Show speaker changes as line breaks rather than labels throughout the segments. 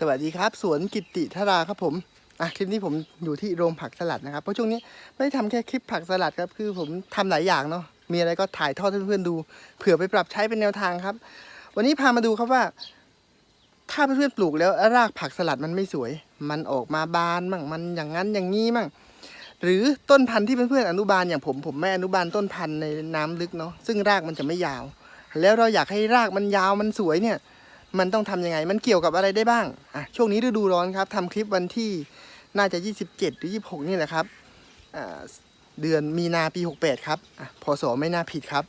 สวัสดีครับ สวนกิติธาราครับผมอะคลิปนี้ผมอยู่ที่โรงผักสลัดนะครับ เพราะช่วงนี้ไม่ได้ทำแค่คลิปผักสลัดครับคือผมทำหลายอย่างเนาะมีอะไรก็ถ่ายทอดให้เพื่อนๆดู เผื่อไปปรับใช้เป็นแนวทางครับ วันนี้พามาดูครับว่า ถ้าเพื่อนๆปลูกแล้วรากผักสลัดมันไม่สวย มันออกมาบานมั่งมันอย่างนั้นอย่างนี้มั่งหรือต้นพันธุ์ที่เพื่อนๆอนุบาลอย่างผมผมไม่อนุบาลต้นพันธุ์ในน้ำลึกเนาะซึ่งรากมันจะไม่ยาว แล้วเราอยากให้รากมันยาวมันสวยเนี่ย มันต้องทำยังไง มันเกี่ยวกับอะไรได้บ้างอะช่วงนี้ฤดูร้อนครับทำคลิปวันที่น่าจะ 27 หรือ 26 นี่แหละครับเดือนมีนาปี 68 ครับอพศไม่น่าผิดครับ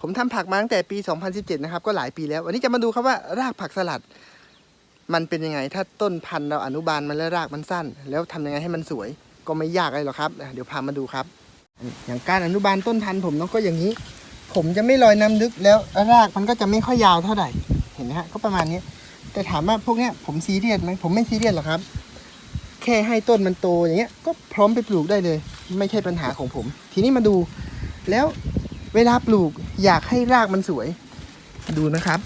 ผมทำผักมาตั้งแต่ปี 2017 นะครับ ก็หลายปีแล้ว วันนี้จะมาดูครับว่ารากผักสลัด มันเป็นยังไง ถ้าต้นพันธุ์เราอนุบาลมันแล้วรากมันสั้น แล้วทำยังไงให้มันสวย ก็ไม่ยากอะไรหรอกครับ เดี๋ยวพามาดูครับ อย่างการอนุบาลต้นพันธุ์ผมเนาะก็อย่างนี้ ผมจะไม่ลอยน้ำลึกแล้วรากมันก็จะไม่ค่อยยาวเท่าไหร่ เห็นไหมฮะก็ประมาณนี้ แต่ถามว่าพวกเนี้ยผมซีเรียสไหมผมไม่ซีเรียสหรอกครับ แค่ให้ต้นมันโตอย่างเงี้ยก็พร้อมไปปลูกได้เลย ไม่ใช่ปัญหาของผม ทีนี้มาดู แล้วเวลาปลูกอยากให้รากมันสวย ดูนะครับ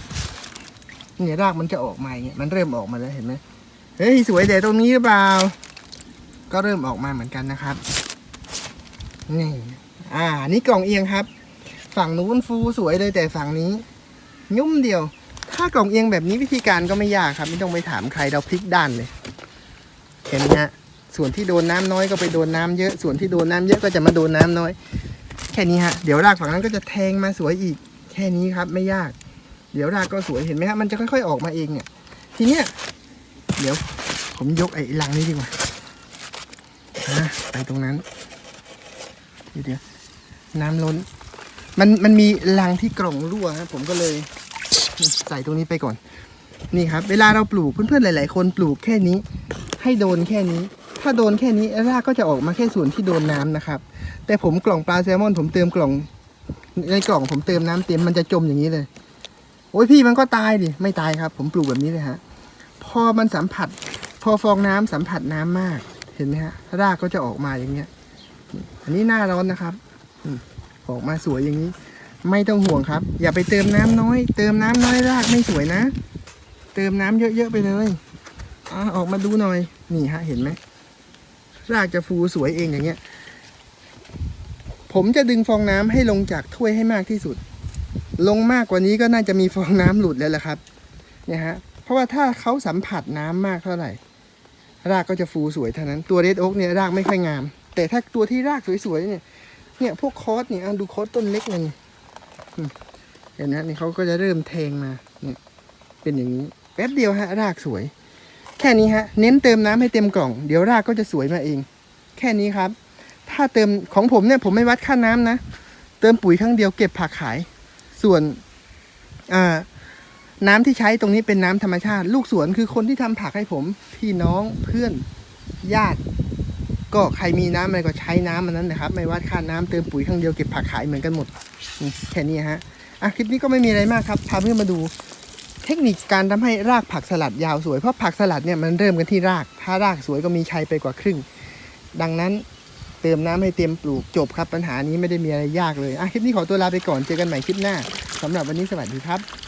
เนี่ยรากมันจะออกมาอย่างเงี้ยมันเริ่มออกมาแล้วเห็นไหมเฮ้ยสวยแต่ตรงนี้หรือเปล่า ก็เริ่มออกมาเหมือนกันนะครับนี่อ่า นี่กล่องเอียงครับ ฝั่งนู้นฟูสวยเลยแต่ฝั่งนี้ ยุ่มเดียว ถ้ากล่องเอียงแบบนี้วิธีการก็ไม่ยากครับ ไม่ต้องไปถามใครเราพลิกด้านเลยเห็นไหมฮะส่วนที่โดนน้ำน้อยก็ไปโดนน้ำเยอะส่วนที่โดนน้ำเยอะก็จะมาโดนน้ำน้อย แค่นี้ฮะเดี๋ยวรากฝั่งนั้นก็จะแทงมาสวยอีก แค่นี้ครับไม่ยาก เดี๋ยวรากก็สวยเห็นไหมครับมันจะค่อยๆออกมาเองเนี่ยทีเนี้ยเดี๋ยวผมยกไอ้ลังนี้ดีกว่าอะไปตรงนั้นเดี๋ยวน้ำล้น มันมันมีรังที่กล่องรั่วครับผมก็เลย ใส่ตรงนี้ไปก่อน นี่ครับ เวลาเราปลูกเพื่อนๆหลาย ๆ คนปลูกแค่นี้ ให้โดนแค่นี้ ถ้าโดนแค่นี้รากก็จะออกมาแค่ส่วนที่โดนน้ำนะครับ แต่ผมกล่องปลาแซลมอนผมเติมกล่อง ในกล่องผมเติมน้ำเต็มมันจะจมอย่างนี้เลย โอ้ยพี่มันก็ตายดิไม่ตายครับ ผมปลูกแบบนี้เลยฮะพอมันสัมผัส พอฟองน้ำสัมผัสน้ำมากเห็นไหมฮะรากก็จะออกมาอย่างเงี้ย อันนี้หน้าร้อนนะครับอืมออกมาสวยอย่างนี้ ไม่ต้องห่วงครับ อย่าไปเติมน้ำน้อย เติมน้ำน้อยรากไม่สวยนะ เติมน้ำเยอะๆไปเลยอะออกมาดูหน่อย นี่ฮะเห็นไหมรากจะฟูสวยเองอย่างเงี้ย ผมจะดึงฟองน้ำให้ลงจากถ้วยให้มากที่สุด ลงมากกว่านี้ก็น่าจะมีฟองน้ำหลุดแล้วแหละครับ เนี่ยฮะ เพราะว่าถ้าเขาสัมผัสน้ำมากเท่าไหร่ รากก็จะฟูสวยเท่านั้น ตัวเรดโอ๊กเนี่ยรากไม่ค่อยงาม แต่ถ้าตัวที่รากสวยๆเนี่ย เนี่ยพวกคอสเนี่ยดูคอสต้นเล็กเลยนี่อืม เห็นนะนี่เขาก็จะเริ่มแทงมาเนี่ยเป็นอย่างนี้แป๊บเดียวฮะรากสวย แค่นี้ฮะ เน้นเติมน้ำให้เต็มกล่อง เดี๋ยวรากก็จะสวยมาเอง แค่นี้ครับ ถ้าเติมของผมเนี่ยผมไม่วัดค่าน้ำนะ เติมปุ๋ยครั้งเดียวเก็บผักขาย ส่วนอ่าน้ำที่ใช้ตรงนี้เป็นน้ำธรรมชาติ ลูกสวนคือคนที่ทำผักให้ผม พี่น้องเพื่อนญาติ ก็ใครมีน้ำอะไรก็ใช้น้ำมันนั้นนะครับ ไม่ว่าค่าน้ำเติมปุ๋ยครั้งเดียวเก็บผักขายเหมือนกันหมดนี่แค่นี้ฮะอะคลิปนี้ก็ไม่มีอะไรมากครับพาเพื่อนมาดู เทคนิคการทำให้รากผักสลัดยาวสวยเพราะผักสลัดเนี่ยมันเริ่มกันที่ราก ถ้ารากสวยก็มีชัยไปกว่าครึ่ง ดังนั้นเติมน้ำให้เต็มปลูกจบครับปัญหานี้ไม่ได้มีอะไรยากเลยอะคลิปนี้ขอตัวลาไปก่อนเจอกันใหม่คลิปหน้าสำหรับวันนี้สวัสดีครับ